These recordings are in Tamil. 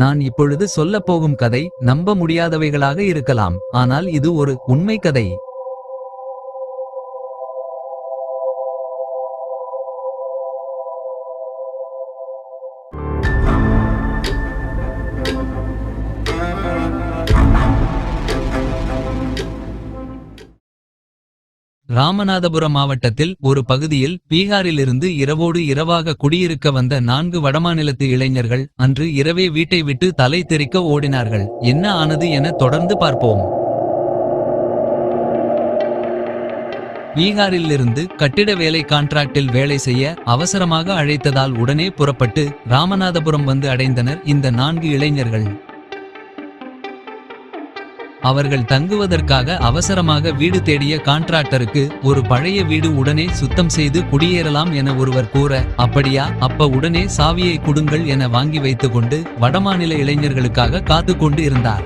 நான் இப்பொழுது சொல்லப் போகும் கதை நம்ப முடியாதவைகளாக இருக்கலாம் ஆனால் இது ஒரு உண்மை கதை. ராமநாதபுரம் மாவட்டத்தில் ஒரு பகுதியில் பீகாரிலிருந்து இரவோடு இரவாக குடியிருக்க வந்த நான்கு வடமாநிலத்து இளைஞர்கள் அன்று இரவே வீட்டை விட்டு தலை தெறிக்க ஓடினார்கள். என்ன ஆனது என தொடர்ந்து பார்ப்போம். பீகாரிலிருந்து கட்டிட வேலை கான்ட்ராக்டில் வேலை செய்ய அவசரமாக அழைத்ததால் உடனே புறப்பட்டு ராமநாதபுரம் வந்து அடைந்தனர் இந்த நான்கு இளைஞர்கள். அவர்கள் தங்குவதற்காக அவசரமாக வீடு தேடிய கான்ட்ராக்டருக்கு ஒரு பழைய வீடு உடனே சுத்தம் செய்து குடியேறலாம் என ஒருவர் கூற அப்படியா? அப்ப உடனே சாவியை கொடுங்கள் என வாங்கி வைத்துக்கொண்டு வடமாநில இளைஞர்களுக்காக காத்து கொண்டு இருந்தார்.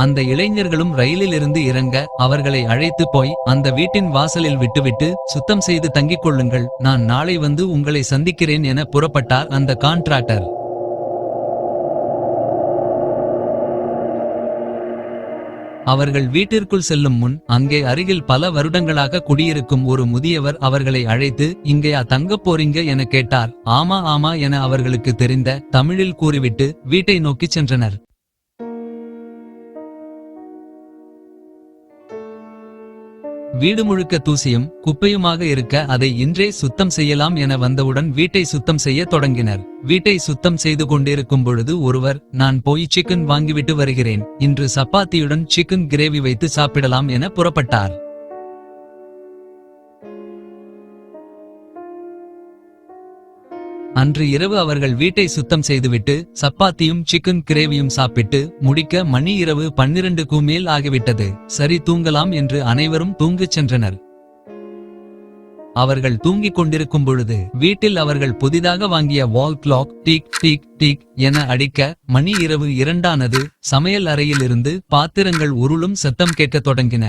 அந்த இளைஞர்களும் ரயிலில் இருந்து இறங்க அவர்களை அழைத்து போய் அந்த வீட்டின் வாசலில் விட்டுவிட்டு சுத்தம் செய்து தங்கிக் கொள்ளுங்கள் நான் நாளை வந்து உங்களை சந்திக்கிறேன் என புறப்பட்டார் அந்த கான்ட்ராக்டர் அவர்கள் வீட்டிற்குள் செல்லும் முன் அங்கே அருகில் பல வருடங்களாக குடியிருக்கும் ஒரு முதியவர் அவர்களை அழைத்து இங்கேயா தங்கப் போறீங்க என கேட்டார். ஆமா ஆமா என அவர்களுக்கு தெரிந்த தமிழில் கூறிவிட்டு வீட்டை நோக்கிச் சென்றனர். வீடு முழுக்க தூசியும் குப்பையுமாக இருக்க அதை இன்றே சுத்தம் செய்யலாம் என வந்தவுடன் வீட்டை சுத்தம் செய்ய தொடங்கினர். வீட்டை சுத்தம் செய்து கொண்டிருக்கும் பொழுது ஒருவர் நான் போய் சிக்கன் வாங்கிவிட்டு வருகிறேன். இன்று சப்பாத்தியுடன் சிக்கன் கிரேவி வைத்து சாப்பிடலாம் என புறப்பட்டார். அன்று இரவு அவர்கள் வீட்டை சுத்தம் செய்துவிட்டு சப்பாத்தியும் சிக்கன் கிரேவியும் சாப்பிட்டு முடிக்க மணி இரவு பன்னிரண்டுக்கு மேல் ஆகிவிட்டது. சரி தூங்கலாம் என்று அனைவரும் தூங்கச் சென்றனர். அவர்கள் தூங்கிக் கொண்டிருக்கும் பொழுது வீட்டில் அவர்கள் புதிதாக வாங்கிய வால் கிளாக் டீக் டீக் டீக் என அடிக்க மணி இரவு இரண்டானது சமையல் அறையில் இருந்து பாத்திரங்கள் உருளும் சத்தம் கேட்கத் தொடங்கின.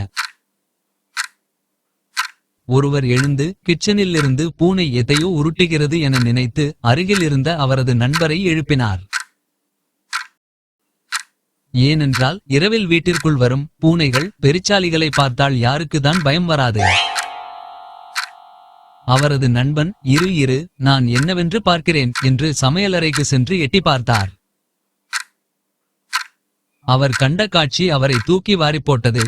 ஒருவர் எழுந்து கிச்சனில் இருந்து பூனை எதையோ உருட்டுகிறது என நினைத்து அருகில் இருந்த அவரது நண்பரை எழுப்பினார். ஏனென்றால் இரவில் வீட்டிற்குள் வரும் பூனைகள் பெருச்சாலிகளை பார்த்தால் யாருக்குதான் பயம் வராது. அவரது நண்பன் இரு இரு நான் என்னவென்று பார்க்கிறேன் என்று சமையலறைக்கு சென்று எட்டி பார்த்தார். அவர் கண்ட காட்சி அவரை தூக்கி வாரிப் போட்டது.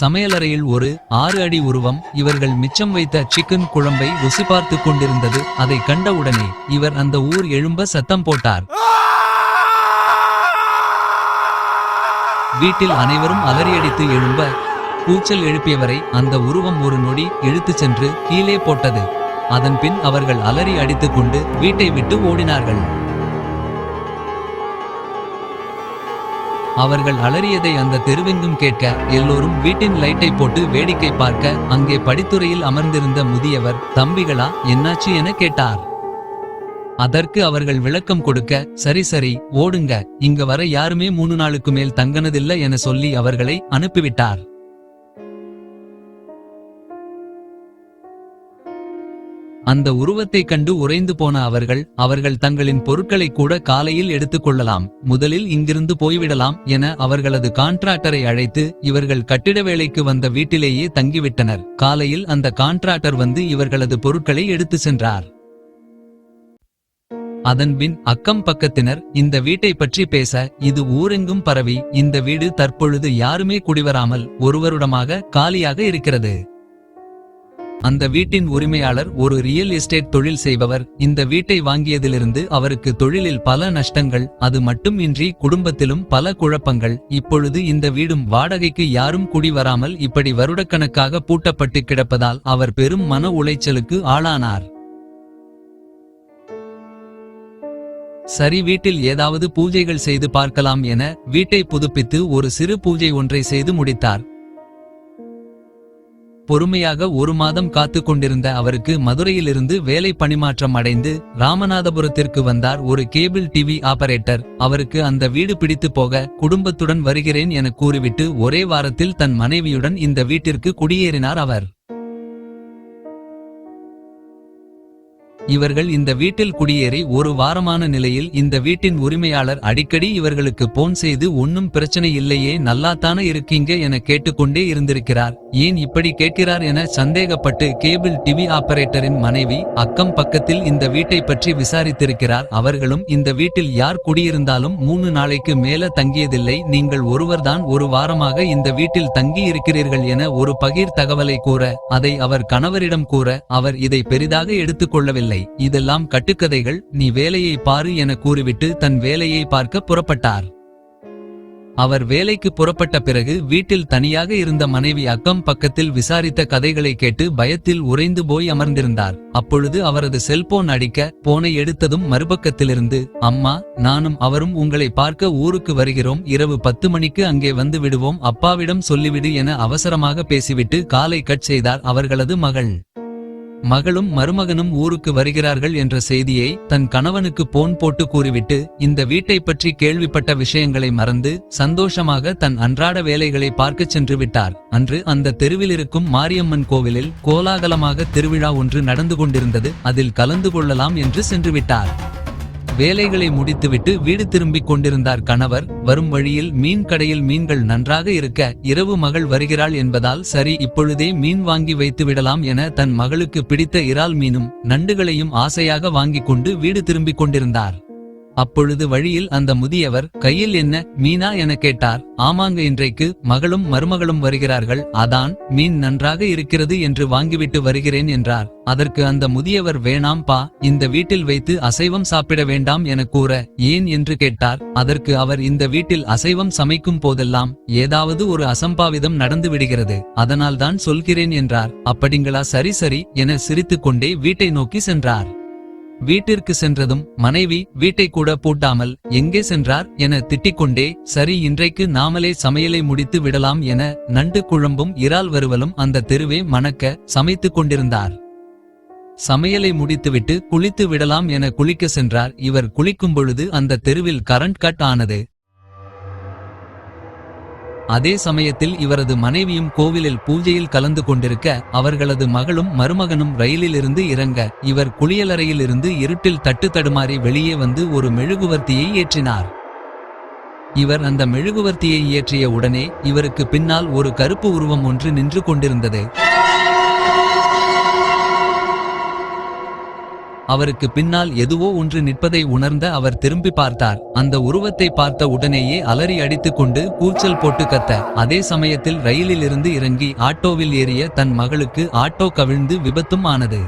சமையலறையில் ஒரு ஆறு அடி உருவம் இவர்கள் மிச்சம் வைத்த சிக்கன் குழம்பை ருசி பார்த்து கொண்டிருந்தது. அதை கண்டவுடனே இவர் அந்த ஊர் எழும்ப சத்தம் போட்டார். வீட்டில் அனைவரும் அலறியடித்து எழும்ப கூச்சல் எழுப்பியவரை அந்த உருவம் ஒரு நொடி இழுத்து சென்று கீழே போட்டது. அதன்பின் அவர்கள் அலறி அடித்துக் கொண்டு வீட்டை விட்டு ஓடினார்கள். அவர்கள் அலறியதை அந்த தெருவெங்கும் கேட்க எல்லோரும் வீட்டின் லைட்டை போட்டு வேடிக்கை பார்க்க அங்கே படித்துறையில் அமர்ந்திருந்த முதியவர் தம்பிகளா என்னாச்சு? என கேட்டார். அதற்கு அவர்கள் விளக்கம் கொடுக்க சரி சரி ஓடுங்க. இங்க வர யாருமே மூணு நாளுக்கு மேல் தங்கனதில்ல என சொல்லி அவர்களை அனுப்பிவிட்டார். அந்த உருவத்தைக் கண்டு உறைந்து போன அவர்கள் அவர்கள் தங்களின் பொருட்களை கூட காலையில் எடுத்துக் கொள்ளலாம் முதலில் இங்கிருந்து போய்விடலாம் என அவர்களது கான்ட்ராக்டரை அழைத்து இவர்கள் கட்டிட வேலைக்கு வந்த வீட்டிலேயே தங்கிவிட்டனர். காலையில் அந்த கான்ட்ராக்டர் வந்து இவர்களது பொருட்களை எடுத்து சென்றார். அதன்பின் அக்கம் பக்கத்தினர் இந்த வீட்டை பற்றி பேச இது ஊரெங்கும் பரவி இந்த வீடு தற்பொழுது யாருமே குடிவராமல் ஒருவருடமாக காலியாக இருக்கிறது. அந்த வீட்டின் உரிமையாளர் ஒரு ரியல் எஸ்டேட் தொழில் செய்பவர். இந்த வீட்டை வாங்கியதிலிருந்து அவருக்கு தொழிலில் பல நஷ்டங்கள் அது மட்டுமின்றி குடும்பத்திலும் பல குழப்பங்கள். இப்பொழுது இந்த வீடும் வாடகைக்கு யாரும் குடி வராமல் இப்படி வருடக்கணக்காக பூட்டப்பட்டு கிடப்பதால் அவர் பெரும் மன உளைச்சலுக்கு ஆளானார். சரி வீட்டில் ஏதாவது பூஜைகள் செய்து பார்க்கலாம் என வீட்டை புதுப்பித்து ஒரு சிறு பூஜை ஒன்றை செய்து முடித்தார். பொறுமையாக ஒரு மாதம் காத்து கொண்டிருந்த அவருக்கு மதுரையிலிருந்து வேலை பணிமாற்றம் அடைந்து ராமநாதபுரத்திற்கு வந்தார் ஒரு கேபிள் டிவி ஆபரேட்டர். அவருக்கு அந்த வீடு பிடித்து போக குடும்பத்துடன் வருகிறேன் என கூறிவிட்டு ஒரே வாரத்தில் தன் மனைவியுடன் இந்த வீட்டிற்கு குடியேறினார் அவர். இவர்கள் இந்த வீட்டில் குடியேறி ஒரு வாரமான நிலையில் இந்த வீட்டின் உரிமையாளர் அடிக்கடி இவர்களுக்கு போன் செய்து ஒன்னும் பிரச்சனை இல்லையே நல்லாத்தானே இருக்கீங்க என கேட்டுக்கொண்டே இருந்திருக்கிறார். ஏன் இப்படி கேட்கிறார் என சந்தேகப்பட்டு கேபிள் டிவி ஆபரேட்டரின் மனைவி அக்கம் பக்கத்தில் இந்த வீட்டை பற்றி விசாரித்திருக்கிறார். அவர்களும் இந்த வீட்டில் யார் குடியிருந்தாலும் மூணு நாளைக்கு மேல தங்கியதில்லை நீங்கள் ஒருவர்தான் ஒரு வாரமாக இந்த வீட்டில் தங்கி இருக்கிறீர்கள் என ஒரு பகிர் தகவலை கூற அதை அவர் கணவரிடம் கூற அவர் இதை பெரிதாக எடுத்துக்கொள்ளவில்லை. இதெல்லாம் கட்டுக்கதைகள் நீ வேலையை பாரு என கூறிவிட்டு தன் வேலையை பார்க்க புறப்பட்டார். அவர் வேலைக்கு புறப்பட்ட பிறகு வீட்டில் தனியாக இருந்த மனைவி அக்கம் பக்கத்தில் விசாரித்த கதைகளை கேட்டு பயத்தில் உறைந்து போய் அமர்ந்திருந்தார். அப்பொழுது அவரது செல்போன் அடிக்க போனை எடுத்ததும் மறுபக்கத்திலிருந்து அம்மா நானும் அவரும் உங்களை பார்க்க ஊருக்கு வருகிறோம் இரவு பத்து மணிக்கு அங்கே வந்து விடுவோம் அப்பாவிடம் சொல்லிவிடு என அவசரமாக பேசிவிட்டு காலை கட் செய்தார் அவர்களது மகள். மகளும் மருமகனும் ஊருக்கு வருகிறார்கள் என்ற செய்தியை தன் கணவனுக்கு போன் போட்டு கூறிவிட்டு இந்த வீட்டை பற்றி கேள்விப்பட்ட விஷயங்களை மறந்து சந்தோஷமாக தன் அன்றாட வேலைகளை பார்க்கச் சென்று விட்டார். அன்று அந்த தெருவில் இருக்கும் மாரியம்மன் கோவிலில் கோலாகலமாக திருவிழா ஒன்று நடந்து கொண்டிருந்தது அதில் கலந்து கொள்ளலாம் என்று சென்று விட்டார். வேலைகளை முடித்துவிட்டு வீடு திரும்பிக் கொண்டிருந்தார் கணவர். வரும் வழியில் மீன் கடையில் மீன்கள் நன்றாக இருக்க இரவு மகள் வருகிறாள் என்பதால் சரி இப்பொழுதே மீன் வாங்கி வைத்து விடலாம் என தன் மகளுக்கு பிடித்த இறால் மீனும் நண்டுகளையும் ஆசையாக வாங்கிக் கொண்டு வீடு திரும்பிக் கொண்டிருந்தார். அப்பொழுது வழியில் அந்த முதியவர் கையில் என்ன? மீனா? என கேட்டார். ஆமாங்க இன்றைக்கு மகளும் மருமகளும் வருகிறார்கள். அதான் மீன் நன்றாக இருக்கிறது என்று வாங்கிவிட்டு வருகிறேன் என்றார். அதற்கு அந்த முதியவர் வேணாம் பா இந்த வீட்டில் வைத்து அசைவம் சாப்பிட வேண்டாம் என கூற ஏன்? என்று கேட்டார். அதற்கு அவர் இந்த வீட்டில் அசைவம் சமைக்கும் போதெல்லாம் ஏதாவது ஒரு அசம்பாவிதம் நடந்து விடுகிறது. அதனால்தான் சொல்கிறேன் என்றார். அப்படிங்களா? சரி சரி என சிரித்துக்கொண்டே வீட்டை நோக்கி சென்றார். வீட்டிற்கு சென்றதும் மனைவி வீட்டை கூட பூட்டாமல் எங்கே சென்றார் என திட்டிக்கொண்டே சரி இன்றைக்கு நாமலே சமையலை முடித்து விடலாம் என நண்டு குழம்பும் இறால் வருவலும் அந்த தெருவே மணக்க சமைத்துக் கொண்டிருந்தார். சமையலை முடித்துவிட்டு குளித்து விடலாம் என குளிக்க சென்றார். இவர் குளிக்கும் பொழுது அந்த தெருவில் கரண்ட் கட் ஆனது. அதே சமயத்தில் இவரது மனைவியும் கோவிலில் பூஜையில் கலந்து கொண்டிருக்க அவர்களது மகளும் மருமகனும் ரயிலிலிருந்து இறங்க இவர் குளியலறையில் இருந்து இருட்டில் தட்டு தடுமாறி வெளியே வந்து ஒரு மெழுகுவர்த்தியை ஏற்றினார். இவர் அந்த மெழுகுவர்த்தியை இயற்றிய உடனே இவருக்கு பின்னால் ஒரு கருப்பு உருவம் ஒன்று நின்று கொண்டிருந்தது. அவருக்கு பின்னால் எதுவோ ஒன்று நிற்பதை உணர்ந்த அவர் திரும்பி பார்த்தார். அந்த உருவத்தை பார்த்த உடனேயே அலறி அடித்துக் கொண்டு கூச்சல் போட்டு கத்த. அதே சமயத்தில் ரயிலில் இருந்து இறங்கி ஆட்டோவில் ஏறிய தன் மகளுக்கு ஆட்டோ கவிழ்ந்து விபத்தும் ஆனது.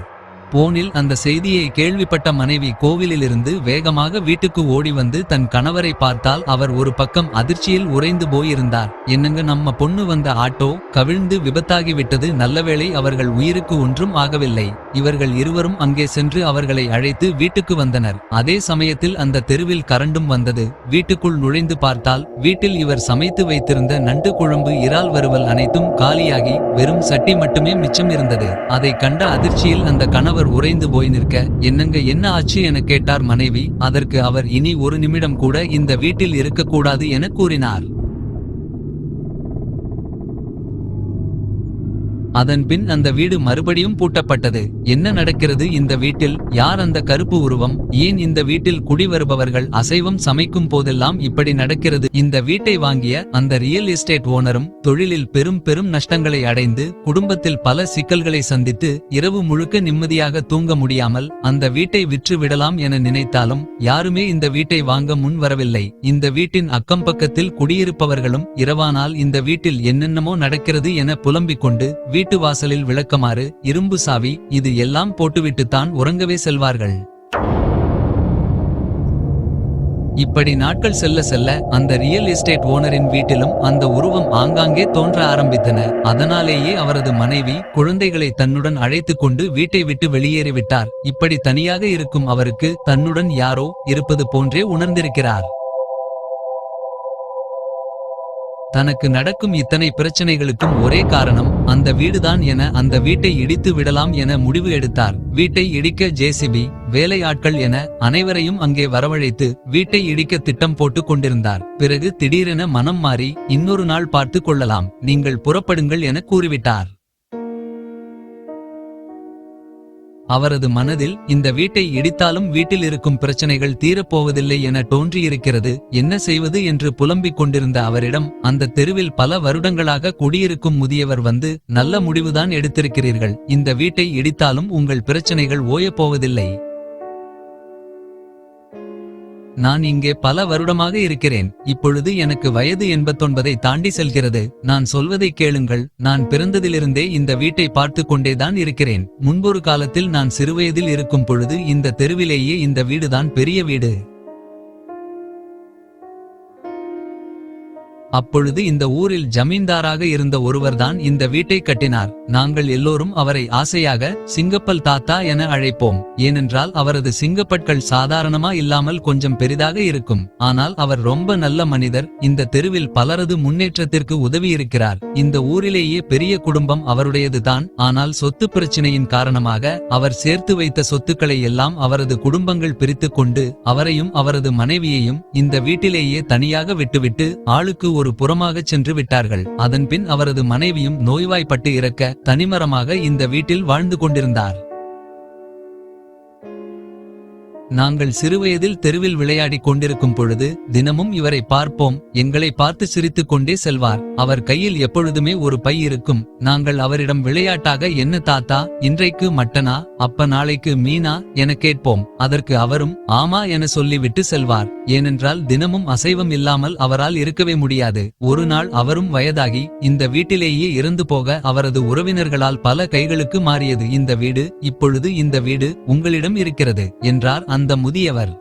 போனில் அந்த செய்தியை கேள்விப்பட்ட மனைவி கோவிலிலிருந்து வேகமாக வீட்டுக்கு ஓடி வந்து தன் கணவரை பார்த்தால் அவர் ஒரு பக்கம் அதிர்ச்சியில் உறைந்து போயிருந்தார். என்னங்க நம்ம பொண்ணு வந்த ஆட்டோ கவிழ்ந்து விபத்தாகிவிட்டது. நல்லவேளை அவர்கள் உயிருக்கு ஒன்றும் ஆகவில்லை. இவர்கள் இருவரும் அங்கே சென்று அவர்களை அழைத்து வீட்டுக்கு வந்தனர். அதே சமயத்தில் அந்த தெருவில் கரண்டும் வந்தது. வீட்டுக்குள் நுழைந்து பார்த்தால் வீட்டில் இவர் சமைத்து வைத்திருந்த நண்டு குழம்பு இறால் வறுவல் அனைத்தும் காலியாகி வெறும் சட்டி மட்டுமே மிச்சம் இருந்தது. அதை கண்ட அதிர்ச்சியில் அந்த கணவர் உறைந்து போய் நிற்க என்னங்க என்ன ஆச்சு? என கேட்டார் மனைவி. அதற்கு அவர் இனி ஒரு நிமிடம் கூட இந்த வீட்டில் இருக்கக்கூடாது என கூறினார். அதன் பின் அந்த வீடு மறுபடியும் பூட்டப்பட்டது. என்ன நடக்கிறது? இந்த வீட்டில் யார் அந்த கருப்பு உருவம்? ஏன் இந்த வீட்டில் குடி வருபவர்கள் அசைவம் சமைக்கும் போதெல்லாம் இப்படி நடக்கிறது? இந்த வீட்டை வாங்கிய அந்த ரியல் எஸ்டேட் ஓனரும் தொழிலில் பெரும் பெரும் நஷ்டங்களை அடைந்து குடும்பத்தில் பல சிக்கல்களை சந்தித்து இரவு முழுக்க நிம்மதியாக தூங்க முடியாமல் அந்த வீட்டை விற்று விடலாம் என நினைத்தாலும் யாருமே இந்த வீட்டை வாங்க முன் வரவில்லை. இந்த வீட்டின் அக்கம் பக்கத்தில் குடியிருப்பவர்களும் இரவானால் இந்த வீட்டில் என்னென்னமோ நடக்கிறது என புலம்பிக் கொண்டு வீட்டு வாசலில் விளக்கமாறு இரும்பு சாவி இது எல்லாம் போட்டுவிட்டுத்தான் உறங்கவே செல்வார்கள். இப்படி நாட்கள் செல்ல செல்ல அந்த ரியல் எஸ்டேட் ஓனரின் வீட்டிலும் அந்த உருவம் ஆங்காங்கே தோன்ற ஆரம்பித்தன. அதனாலேயே அவரது மனைவி குழந்தைகளை தன்னுடன் அழைத்து கொண்டு வீட்டை விட்டு வெளியேறிவிட்டார். இப்படி தனியாக இருக்கும் அவருக்கு தன்னுடன் யாரோ இருப்பது போன்றே உணர்ந்திருக்கிறார். தனக்கு நடக்கும் இத்தனை பிரச்சனைகளுக்கும் ஒரே காரணம் அந்த வீடுதான் என அந்த வீட்டை இடித்து விடலாம் என முடிவு எடுத்தார். வீட்டை இடிக்க ஜேசிபி வேலையாட்கள் என அனைவரையும் அங்கே வரவழைத்து வீட்டை இடிக்க திட்டம் போட்டு கொண்டிருந்தார். பிறகு திடீரென மனம் மாறி இன்னொரு நாள் பார்த்து கொள்ளலாம் நீங்கள் புறப்படுங்கள் என கூறிவிட்டார். அவரது மனதில் இந்த வீட்டை இடித்தாலும் வீட்டில் இருக்கும் பிரச்சனைகள் தீரப்போவதில்லை என தோன்றியிருக்கிறது. என்ன செய்வது? என்று புலம்பிக் கொண்டிருந்த அவரிடம் அந்த தெருவில் பல வருடங்களாக குடியிருக்கும் முதியவர் வந்து நல்ல முடிவுதான் எடுத்திருக்கிறீர்கள். இந்த வீட்டை இடித்தாலும் உங்கள் பிரச்சனைகள் ஓயப் போவதில்லை நான் இங்கே பல வருடமாக இருக்கிறேன். இப்பொழுது எனக்கு வயது எண்பத்தொன்பதை தாண்டி செல்கிறது. நான் சொல்வதை கேளுங்கள். நான் பிறந்ததிலிருந்தே இந்த வீட்டை பார்த்து கொண்டேதான் இருக்கிறேன். முன்பொரு காலத்தில் நான் சிறுவயதில் இருக்கும் பொழுது இந்த தெருவிலேயே இந்த வீடுதான் பெரிய வீடு. அப்பொழுது இந்த ஊரில் ஜமீன்தாராக இருந்த ஒருவர்தான் இந்த வீட்டை கட்டினார். நாங்கள் எல்லோரும் அவரை ஆசையாக சிங்கப்பல் தாத்தா என அழைப்போம். ஏனென்றால் அவரது சிங்கப்பற்கள் சாதாரணமா இல்லாமல் கொஞ்சம் பெரிதாக இருக்கும். ஆனால் அவர் ரொம்ப நல்ல மனிதர். இந்த தெருவில் பலரது முன்னேற்றத்திற்கு உதவி இருக்கிறார் இந்த ஊரிலேயே பெரிய குடும்பம் அவருடையது தான் ஆனால் சொத்து பிரச்சனையின் காரணமாக அவர் சேர்த்து வைத்த சொத்துக்களை எல்லாம் அவரது குடும்பங்கள் பிரித்துக் கொண்டு அவரையும் அவரது மனைவியையும் இந்த வீட்டிலேயே தனியாக விட்டுவிட்டு ஆளுக்கு ஒரு புறமாகச் சென்று விட்டார்கள். அதன்பின் அவரது மனைவியும் நோய்வாய்ப்பட்டு இறக்க தனிமரமாக இந்த வீட்டில் வாழ்ந்து கொண்டிருந்தார். நாங்கள் சிறுவயதில் தெருவில் விளையாடிக் கொண்டிருக்கும் பொழுது தினமும் இவரை பார்ப்போம். எங்களை பார்த்து சிரித்துக் கொண்டே செல்வார். அவர் கையில் எப்பொழுதுமே ஒரு பை இருக்கும். நாங்கள் அவரிடம் விளையாட்டாக என்ன தாத்தா? இன்றைக்கு மட்டனா? அப்ப நாளைக்கு மீனா என கேட்போம். அதற்கு அவரும் ஆமா என சொல்லிவிட்டு செல்வார். ஏனென்றால் தினமும் அசைவம் இல்லாமல் அவரால் இருக்கவே முடியாது. ஒரு நாள் அவரும் வயதாகி இந்த வீட்டிலேயே இறந்து போக அவரது உறவினர்களால் பல கைகளுக்கு மாறியது. இந்த வீடு இப்பொழுது இந்த வீடு உங்களிடம் இருக்கிறது என்றார். அந்த முதியவர்.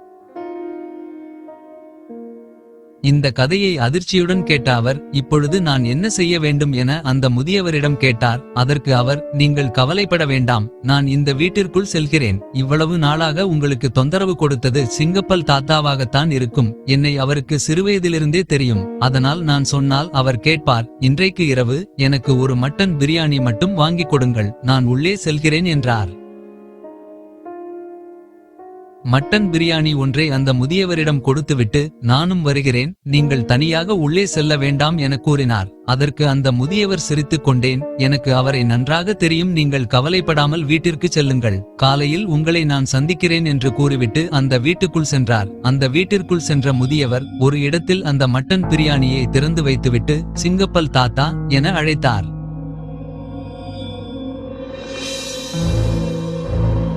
இந்த கதையை அதிர்ச்சியுடன் கேட்ட அவர் இப்பொழுது நான் என்ன செய்ய வேண்டும் என அந்த முதியவரிடம் கேட்டார். அதற்கு அவர் நீங்கள் கவலைப்பட வேண்டாம். நான் இந்த வீட்டிற்குள் செல்கிறேன். இவ்வளவு நாளாக உங்களுக்கு தொந்தரவு கொடுத்தது சிங்கப்பல் தாத்தாவாகத்தான் இருக்கும். என்னை அவருக்கு சிறுவயதிலிருந்தே தெரியும். அதனால் நான் சொன்னால் அவர் கேட்பார் இன்றைக்கு இரவு எனக்கு ஒரு மட்டன் பிரியாணி மட்டும் வாங்கிக் கொடுங்கள். நான் உள்ளே செல்கிறேன் என்றார். மட்டன் பிரியாணி ஒன்றை அந்த முதியவரிடம் கொடுத்துவிட்டு நானும் வருகிறேன் நீங்கள் தனியாக உள்ளே செல்ல வேண்டாம் என கூறினார். அதற்கு அந்த முதியவர் சிரித்துக் கொண்டேன் எனக்கு அவரை நன்றாக தெரியும் நீங்கள் கவலைப்படாமல் வீட்டிற்கு செல்லுங்கள். காலையில் உங்களை நான் சந்திக்கிறேன் என்று கூறிவிட்டு அந்த வீட்டுக்குள் சென்றார். அந்த வீட்டிற்குள் சென்ற முதியவர் ஒரு இடத்தில் அந்த மட்டன் பிரியாணியை திறந்து வைத்துவிட்டு சிங்கப்பல் தாத்தா என அழைத்தார்.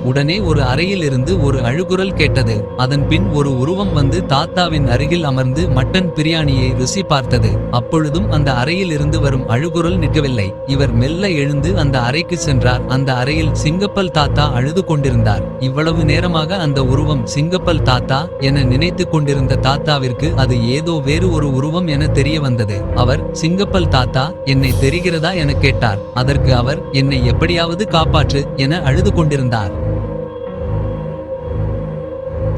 உடனே ஒரு அறையிலிருந்து ஒரு அழுகுரல் கேட்டது. அதன் பின் ஒரு உருவம் வந்து தாத்தாவின் அருகில் அமர்ந்து மட்டன் பிரியாணியை ருசி பார்த்தது. அப்பொழுதும் அந்த அறையில் இருந்து வரும் அழுகுரல் நிற்கவில்லை. இவர் மெல்ல எழுந்து அந்த அறைக்கு சென்றார். அந்த அறையில் சிங்கப்பல் தாத்தா அழுது கொண்டிருந்தார். இவ்வளவு நேரமாக அந்த உருவம் சிங்கப்பல் தாத்தா என நினைத்துக் கொண்டிருந்த தாத்தாவிற்கு அது ஏதோ வேறு ஒரு உருவம் என தெரிய வந்தது. அவர் சிங்கப்பல் தாத்தா என்னை தெரிகிறதா? என கேட்டார். அதற்கு அவர் என்னை எப்படியாவது காப்பாற்று என அழுது கொண்டிருந்தார்.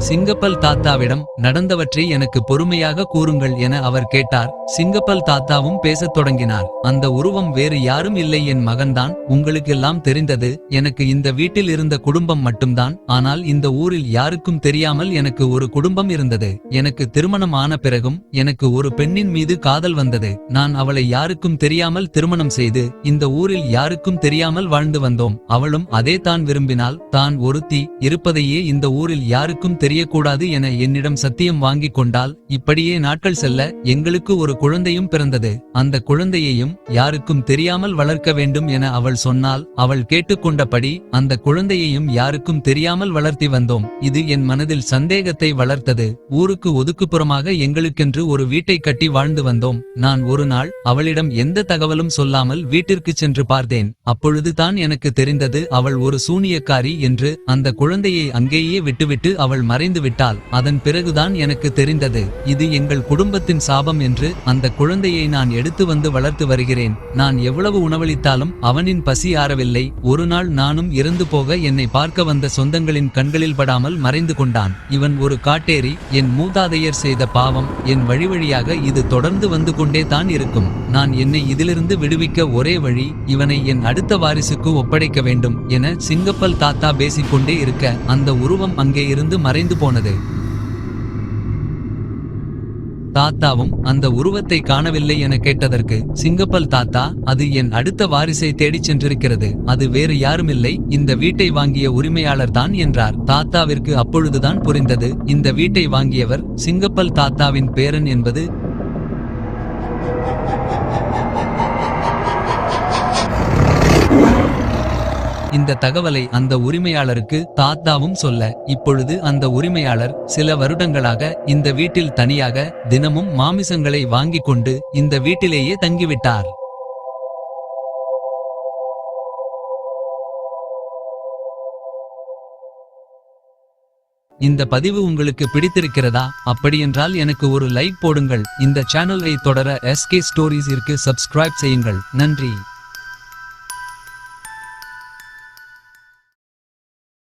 சிங்கப்பல் தாத்தாவிடம் நடந்தவற்றை எனக்கு பொறுமையாக கூறுங்கள் என அவர் கேட்டார். சிங்கப்பல் தாத்தாவும் பேசத் தொடங்கினார். அந்த உருவம் வேறு யாரும் இல்லை என் மகன்தான் உங்களுக்கெல்லாம் தெரிந்தது எனக்கு இந்த வீட்டில் இருந்த குடும்பம் மட்டும்தான் ஆனால் இந்த ஊரில் யாருக்கும் தெரியாமல் எனக்கு ஒரு குடும்பம் இருந்தது. எனக்கு திருமணம் ஆன பிறகும் எனக்கு ஒரு பெண்ணின் மீது காதல் வந்தது. நான் அவளை யாருக்கும் தெரியாமல் திருமணம் செய்து இந்த ஊரில் யாருக்கும் தெரியாமல் வாழ்ந்து வந்தோம். அவளும் அதே தான் விரும்பினால் தான் ஒருத்தி இருப்பதையே இந்த ஊரில் யாருக்கும் தெரியக்கூடாது என என்னிடம் சத்தியம் வாங்கிக் கொண்டால் இப்படியே நாட்கள் செல்ல எங்களுக்கு ஒரு குழந்தையும் பிறந்தது. அந்த குழந்தையையும் யாருக்கும் தெரியாமல் வளர்க்க வேண்டும் என அவள் சொன்னால் அவள் கேட்டுக்கொண்டபடி அந்த குழந்தையையும் யாருக்கும் தெரியாமல் வளர்த்தி வந்தோம். இது என் மனதில் சந்தேகத்தை வளர்த்தது. ஊருக்கு ஒதுக்குப்புறமாக எங்களுக்கென்று ஒரு வீட்டை கட்டி வாழ்ந்து வந்தோம். நான் ஒரு நாள் அவளிடம் எந்த தகவலும் சொல்லாமல் வீட்டிற்கு சென்று பார்த்தேன். அப்பொழுதுதான் எனக்கு தெரிந்தது அவள் ஒரு சூனியக்காரி என்று அந்த குழந்தையை அங்கேயே விட்டுவிட்டு அவள் மறைந்து விட்டாள் அதன் பிறகுதான் எனக்கு தெரிந்தது இது எங்கள் குடும்பத்தின் சாபம் என்று அந்த குழந்தையை நான் எடுத்து வந்து வளர்த்து வருகிறேன். நான் எவ்வளவு உணவளித்தாலும் அவனின் பசி ஆறவில்லை ஒரு நாள் நானும் இறந்து போக என்னை பார்க்க வந்த சொந்தங்களின் கண்களில் படாமல் மறைந்து கொண்டான். இவன் ஒரு காட்டேரி என் மூதாதையர் செய்த பாவம் என் வழி வழியாக இது தொடர்ந்து வந்து கொண்டே தான் இருக்கும். நான் என்னை இதிலிருந்து விடுவிக்க ஒரே வழி இவனை என் அடுத்த வாரிசுக்கு ஒப்படைக்க வேண்டும் என சிங்கப்பல் தாத்தா பேசிக்கொண்டே இருக்க அந்த உருவம் அங்கே இருந்து மறைந்து போனது. தாத்தாவும் அந்த உருவத்தை காணவில்லை என கேட்டதற்கு சிங்கப்பல் தாத்தா அது என் அடுத்த வாரிசை தேடிச் சென்றிருக்கிறது. அது வேறு யாருமில்லை. இந்த வீட்டை வாங்கிய உரிமையாளர் தான் என்றார். தாத்தாவிற்கு அப்பொழுதுதான் புரிந்தது. இந்த வீட்டை வாங்கியவர் சிங்கப்பல் தாத்தாவின் பேரன் என்பது. இந்த தகவலை அந்த உரிமையாளருக்கு தாத்தாவும் சொல்ல இப்பொழுது அந்த உரிமையாளர் சில வருடங்களாக இந்த வீட்டில் தனியாக தினமும் மாமிசங்களை வாங்கிக் கொண்டு இந்த வீட்டிலேயே தங்கிவிட்டார். இந்த பதிவு உங்களுக்கு பிடித்திருக்கிறதா? அப்படியென்றால் எனக்கு ஒரு லைக் போடுங்கள். இந்த சேனலை தொடர எஸ்கே ஸ்டோரிஸிற்கு சப்ஸ்கிரைப் செய்யுங்கள். நன்றி.